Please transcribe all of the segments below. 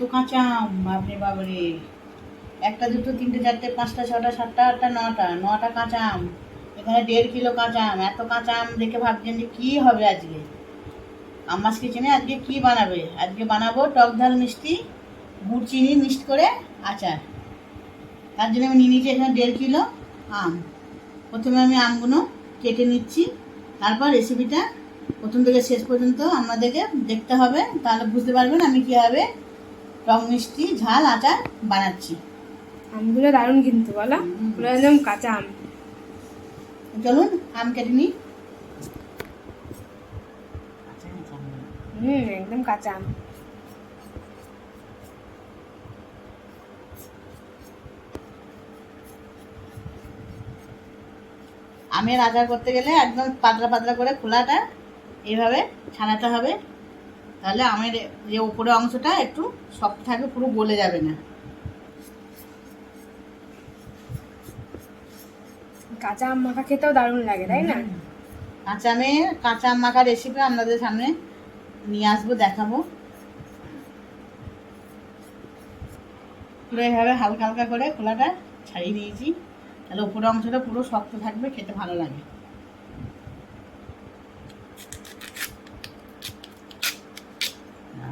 এত কাঁচা আম বাপরে বাপরে। একটা দুটো, তিনটে, চারটে, পাঁচটা, ছটা, সাতটা, আটটা, নটা। নটা কাঁচা আম। এখানে দেড় কিলো কাঁচা আম। এত কাঁচা আম দেখে ভাবছেন যে কী হবে আজকে? আমার কিচেনে আজকে কি বানাবে? আজকে বানাবো টক ঝাল মিষ্টি, গুড় চিনি মিক্সড করে আচার। তার জন্য আমি নিয়ে নিয়েছি এখানে দেড় কিলো আম। প্রথমে আমি আমগুলো কেটে নিচ্ছি। তারপর রেসিপিটা প্রথম থেকে শেষ পর্যন্ত আপনাদেরকে দেখতে হবে। তাহলে বুঝতে পারবেন আমি কীভাবে টক মিষ্টি ঝাল আচার বানাচ্ছি। আমগুলো দারুণ কিন্তু বলো। পুরো একদম কাঁচা আম। চলুন আম কেটে নিই। হুম একদম কাঁচা আম। আমের আচার করতে গেলে একদম পাতলা পাতলা করে খোলাটা এইভাবে ছানাতে হবে। তাহলে আমের যে উপরে অংশটা একটু শক্ত থাকবে পুরো গলে যাবে না। কাঁচা আম মাখা খেতেও দারুণ লাগে তাই না? কাঁচা আমে কাঁচা আম মাখা রেসিপি আপনাদের সামনে নিয়ে আসব দেখাবো। পুরো এইভাবে হালকা হালকা করে খোলাটা ছাড়িয়ে নিয়েছি তাহলে উপরে অংশটা পুরো শক্ত থাকবে খেতে ভালো লাগে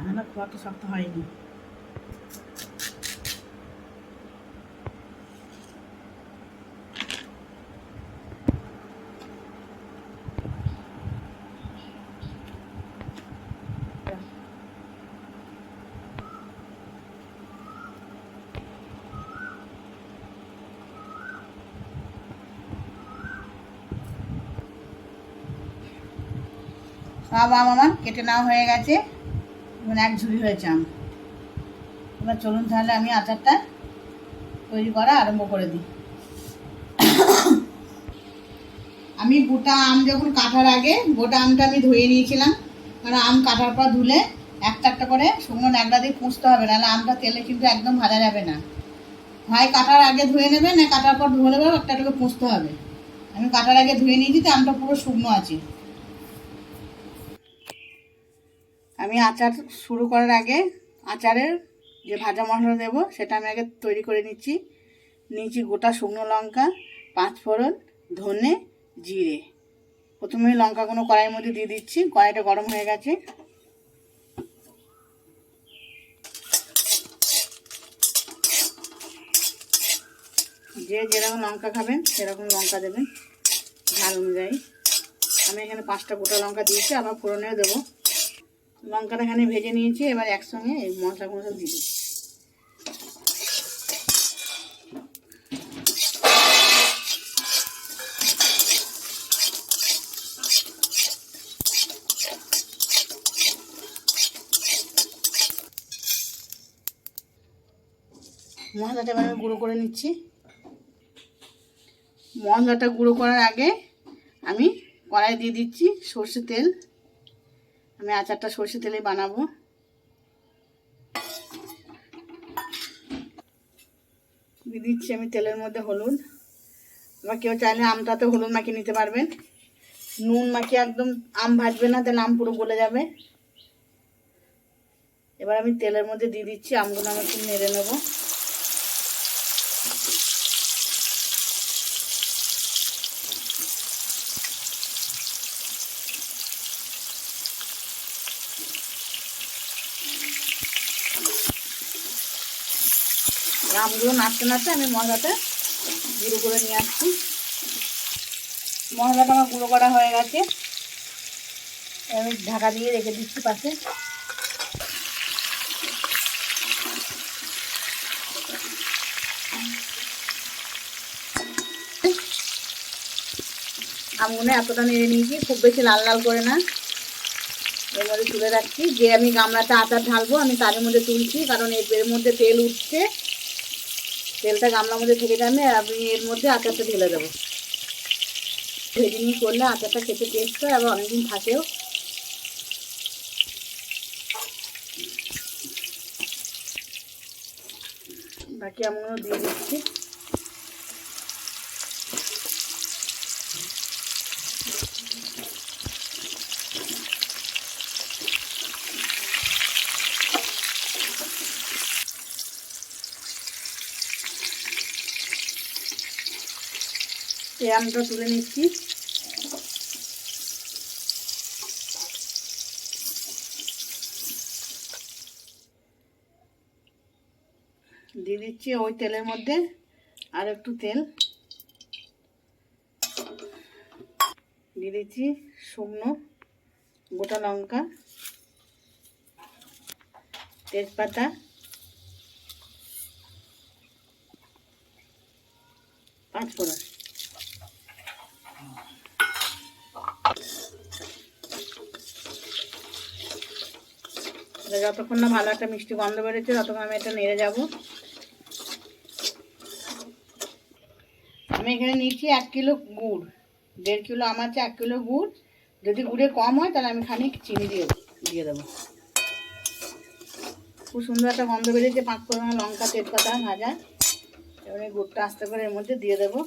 না একটা শক্ত হয়নি। আম আমার কেটে নেওয়া হয়ে গেছে। এবার এক ঝুড়ি হয়েছে আম। এবার চলুন তাহলে আমি আচারটা তৈরি করা আরম্ভ করে দিই। আমি গোটা আম যখন কাটার আগে, গোটা আমটা আমি ধুয়ে নিয়েছিলাম। কারণ আম কাটার পর ধুলে একটা একটা করে শুকনো ন্যাকড়া দিয়ে পুষতে হবে, নাহলে আমটা তেলে কিন্তু একদম ভাজা যাবে না। হয় কাটার আগে ধুয়ে নেবে, না কাটার পর ধুয়ে নেবে, একটা একটা পুষতে হবে। আমি কাটার আগে ধুয়ে নিয়েছি, তো আমটা পুরো শুকনো আছে। আমি আচার শুরু করার আগে আচারের যে ভাজা মশলা দেবো, সেটা আমি আগে তৈরি করে নিচ্ছি। নিয়েছি গোটা শুকনো লঙ্কা, পাঁচ ফোড়ন, ধনে জিরে। প্রথমে লঙ্কাগুলো কড়াইয়ের মধ্যে দিয়ে দিচ্ছি, কড়াইটা গরম হয়ে গেছে। যে যেরকম লঙ্কা খাবেন, সেরকম লঙ্কা দেবেন। ঝাল অনুযায়ী। আমি এখানে পাঁচটা গোটা লঙ্কা দিয়েছি, আবার ফোড়নেও দেবো। লঙ্কাটা এখানে ভেজে নিয়েছি, এবার একসঙ্গে এই মশলাগুলো সব দিয়ে দিচ্ছি। মশলাটা এবার আমি গুঁড়ো করে নিচ্ছি। মশলাটা গুঁড়ো করার আগে আমি কড়াই দিয়ে দিচ্ছি সর্ষে তেল। আমি আচারটা সর্ষে তেলে বানাবো। দিয়ে দিচ্ছি আমি তেলের মধ্যে হলুদ। এবার কেউ চাইলে আমটাতে হলুদ মাখিয়ে নিতে পারবেন। নুন মাখিয়ে একদম আম ভাজবে না, তাহলে আম পুরো গলে যাবে। এবার আমি তেলের মধ্যে দিয়ে দিচ্ছি, আমগুলো আমি একটু নেড়ে নেব। আমগুলো নাড়তে নাড়তে আমি মশলাটা গুঁড়ো করে নিয়ে আসছি। মশলাটা আমার গুঁড়ো করা হয়ে গেছে। আমি ঢাকা দিয়ে রেখে দিচ্ছি পাশে। আমগুলো এতটা নেড়ে নিয়েছি, খুব বেশি লাল লাল করে না। এর মধ্যে তুলে রাখছি। যে আমি গামলাতে আচার ঢালবো, আমি তার মধ্যে তুলছি, কারণ এর মধ্যে তেল উঠছে। তেলটা গামলার মধ্যে থেকে যাবে আমি এর মধ্যে আচারটা ঢেলে দেবো। ভেজে নিয়ে করলে আচারটা খেতে টেস্ট হয় আবার অনেকদিন থাকেও। বাকি আমগুলো দিয়ে দিচ্ছি। সেই আমটা তুলে নিচ্ছি। দিয়ে দিচ্ছি ওই তেলের মধ্যে আর একটু তেল। দিয়ে দিচ্ছি শুকনো গোটা লঙ্কা, তেজপাতা। পাঁচ ফোড়ন এটা যতক্ষণ না ভালো একটা মিষ্টি গন্ধ বেরোচ্ছে, ততক্ষণ আমি এটা নেড়ে যাব। আমি এখানে নিচ্ছি এক কিলো গুড়। দেড় কিলো আমার আছে, এক কিলো গুড়। যদি গুড়ে কম হয়, তাহলে আমি খানিক চিনি দিয়ে দিয়ে দেবো। খুব সুন্দর একটা গন্ধ বেরিয়েছে পাঁচ ফোড়ন লঙ্কা, তেজপাতা ভাজা। এবারে গুড়টা আস্তে করে এর মধ্যে দিয়ে দেবো।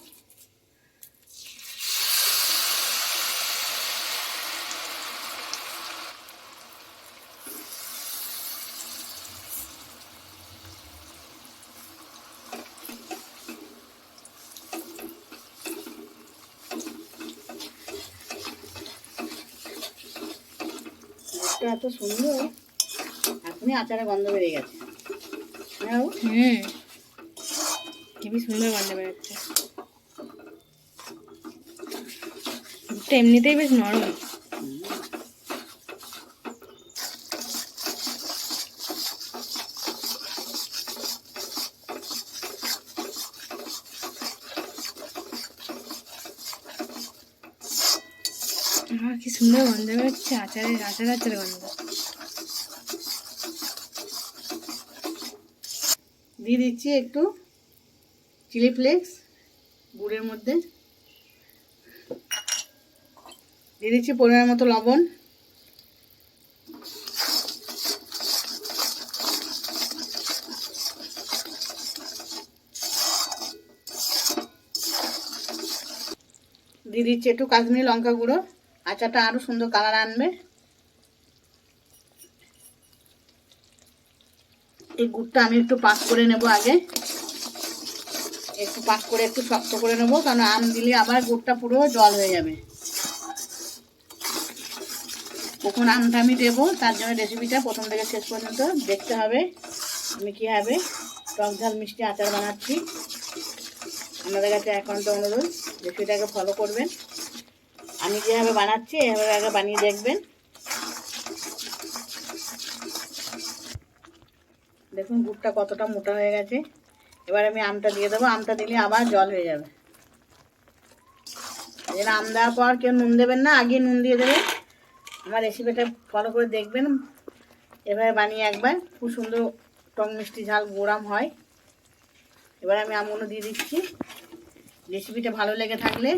গুড়টা এত সুন্দর। এখনই আচারে গন্ধ বেরিয়ে গেছে। হুম। খুবই সুন্দর গন্ধ বেরোচ্ছে। এমনিতেই বেশ নরম। আহ, কি সুন্দর গন্ধ বেরোচ্ছে আচারের আচার আচার গন্ধ দিয়ে দিচ্ছি একটু চিলি ফ্লেক্স গুড়ের মধ্যে দিয়ে দিচ্ছি পরিমাণ মতো লবণ দিয়ে দিচ্ছি একটু কাশ্মীরি লঙ্কা গুঁড়ো আচারটা আরও সুন্দর কালার আনবে। এই গুড়টা আমি একটু পাক করে নেব আগে। একটু পাক করে, একটু শক্ত করে নেব, কারণ আম দিলে আবার গুড়টা পুরো জল হয়ে যাবে। কখন আমটা আমি দেবো, তার জন্য রেসিপিটা প্রথম থেকে শেষ পর্যন্ত দেখতে হবে, আমি কীভাবে টক ঝাল মিষ্টি আচার বানাচ্ছি। আমাদের কাছে একান্ত অনুরোধ রেসিপিটাকে ফলো করবেন। আমি যেভাবে বানাচ্ছি, এভাবে আগে বানিয়ে দেখবেন। দেখুন, গুড়টা কতটা মোটা হয়ে গেছে। এবার আমি আমটা দিয়ে দেবো। আমটা দিলে আবার জল হয়ে যাবে। আম দেওয়ার পর কেউ নুন দেবেন না, আগে নুন দিয়ে দেবেন। আমার রেসিপিটা ফলো করে দেখবেন। এভাবে বানিয়ে একবার। খুব সুন্দর টক মিষ্টি ঝাল গোড়াম হয়। এবার আমি আমগুলো দিয়ে দিচ্ছি। রেসিপিটা ভালো লেগে থাকলে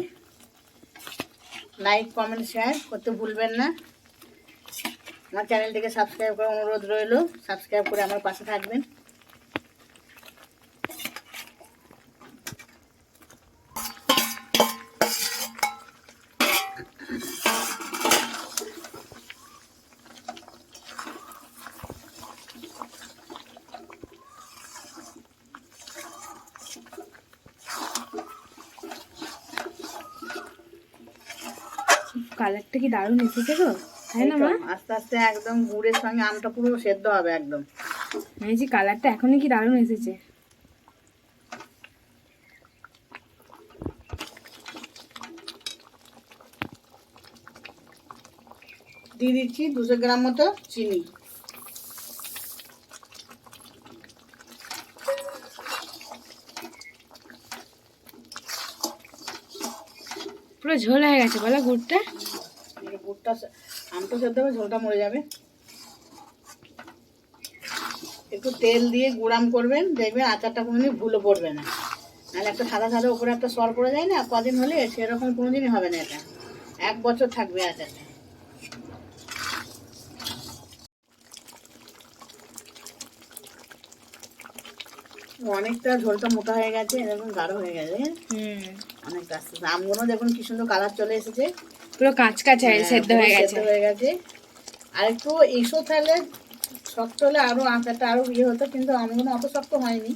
লাইক কমেন্ট শেয়ার করতে ভুলবেন না। আমার চ্যানেলটিকে সাবস্ক্রাইব করার অনুরোধ রইল। সাবস্ক্রাইব করে আমার পাশে থাকবেন। কালারটা কি দারুণ এসেছে তো তাই না মা? আস্তে আস্তে একদম গুড়ের সঙ্গে আমটা পুরো সেদ্ধ হবে একদম। এই যে কালারটা এখনই কি দারুণ এসেছে। দিয়ে দিচ্ছি দুশো গ্রাম মতো চিনি। পুরো ঝোল হয়ে গেছে বলো গুড়টা। সে- আমটা সেদ্ধ হবে ঝোলটা মরে যাবে। একটু তেল দিয়ে গুড়াম করবেন দেখবেন আচারটা কোনোদিন ভুলে পড়বে না। নাহলে একটা সাদা সাদা উপরে একটা সর পড়ে যায় না কদিন হলে সেরকম কোনোদিনই হবে না এটা। এক বছর থাকবে আচারটা। অনেকটা ঝোলটা মোটা হয়ে গেছে এরকম গাঢ় হয়ে গেছে। হুম। অনেকটা আস্তে আস্তে আমগুলো দেখুন কি সুন্দর কালার চলে এসেছে। পুরো কাঁচ কাঁচ হয়ে হ্যাঁ, সেদ্ধ হয়ে গেছে। হয়ে গেছে। আর একটু এসো তাহলে শক্ত হলে আরও আচারটা আরও ইয়ে হতো কিন্তু আমগুলো অত শক্ত হয়নি।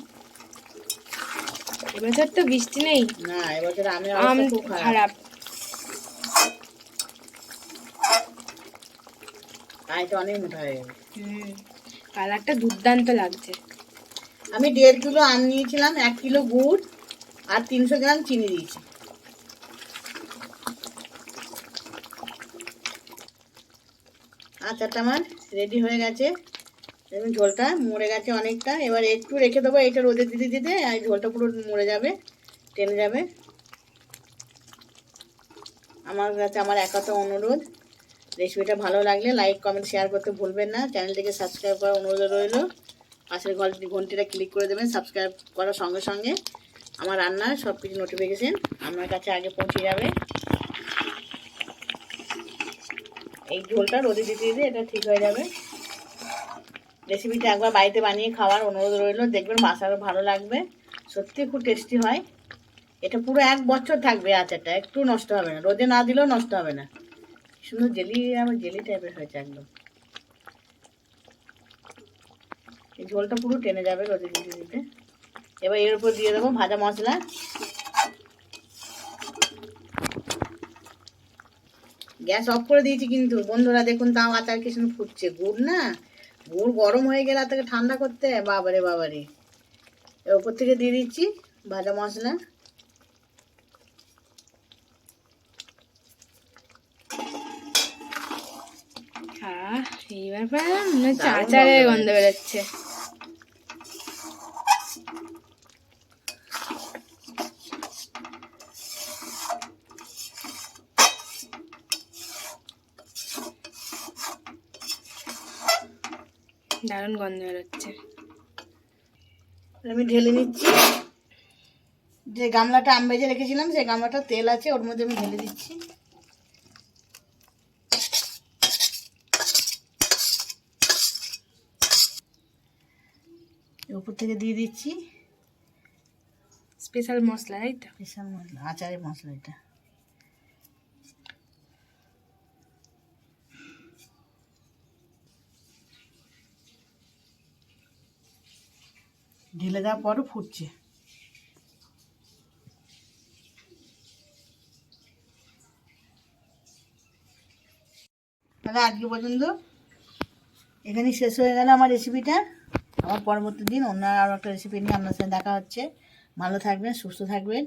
এবছর তো বৃষ্টি নেই। না এবছর আমের আম খুব খারাপ। কাঁচটা অনেক মোটা হয়ে গেছে। কালারটা দুর্দান্ত লাগছে। আমি দেড় কিলো আম নিয়েছিলাম এক কিলো গুড় আর তিনশো গ্রাম চিনি দিয়েছি। আচারটা আমার রেডি হয়ে গেছে। দেখুন, ঝোলটা মরে গেছে অনেকটা। এবার একটু রেখে দেবো, এটা রোদে দিতে দিতে, আর ঝোলটা পুরো মরে যাবে, টেনে যাবে। আমার কাছে আমার একাত অনুরোধ, রেসিপিটা ভালো লাগলে লাইক কমেন্ট শেয়ার করতে ভুলবেন না। চ্যানেলটিকে সাবস্ক্রাইব করার অনুরোধ রইল। পাশের ঘন্টি ঘন্টিটা ক্লিক করে দেবেন সাবস্ক্রাইব করার সঙ্গে সঙ্গে। আমার রান্নার সব কিছু নোটিফিকেশন আপনার কাছে আগে পৌঁছে যাবে। এই ঝোলটা রোদে দিতে দিতে এটা ঠিক হয়ে যাবে। রেসিপিটা একবার বাড়িতে বানিয়ে খাওয়ার অনুরোধ রইল। দেখবেন বাসারও ভালো লাগবে। সত্যি খুব টেস্টি হয়। এটা পুরো এক বছর থাকবে আচারটা। একটু নষ্ট হবে না। রোদে না দিলেও নষ্ট হবে না। সুন্দর জেলি, আমার জেলি টাইপের হয়েছে একদম। এই ঝোলটা পুরো টেনে যাবে রোদে দিতে দিতে। এবার এর উপর দিয়ে দেবো ভাজা মশলা। গ্যাস অফ করে দিয়েছি কিন্তু। বন্ধুরা দেখুন তাও আচার কি সুন্দর ফুটছে। গুড় না? গুড় গরম হয়ে গেলে তাকে ঠান্ডা করতে বাবারে বাবারে। ওপর থেকে দিয়ে দিচ্ছি ভাজা মশলা। এইবার আচারের গন্ধ বেরোচ্ছে। দারুণ গন্ধ বেরোচ্ছে। আমি ঢেলে নিচ্ছি। যে গামলাটা আম ভেজে রেখেছিলাম সেই গামলাটা তেল আছে ওর মধ্যে আমি ঢেলে দিচ্ছি। উপর থেকে দিয়ে দিচ্ছি। স্পেশাল মশলা তো? স্পেশাল মশলা আচারের মশলা এটা। ঢেলে দেওয়ার পরও ফুটছে। তাহলে আজকে পর্যন্ত এখানেই শেষ হয়ে গেল আমার রেসিপিটা আমার পরবর্তী দিন অন্য আরও একটা রেসিপি নিয়ে আপনার সাথে দেখা হচ্ছে। ভালো থাকবেন, সুস্থ থাকবেন।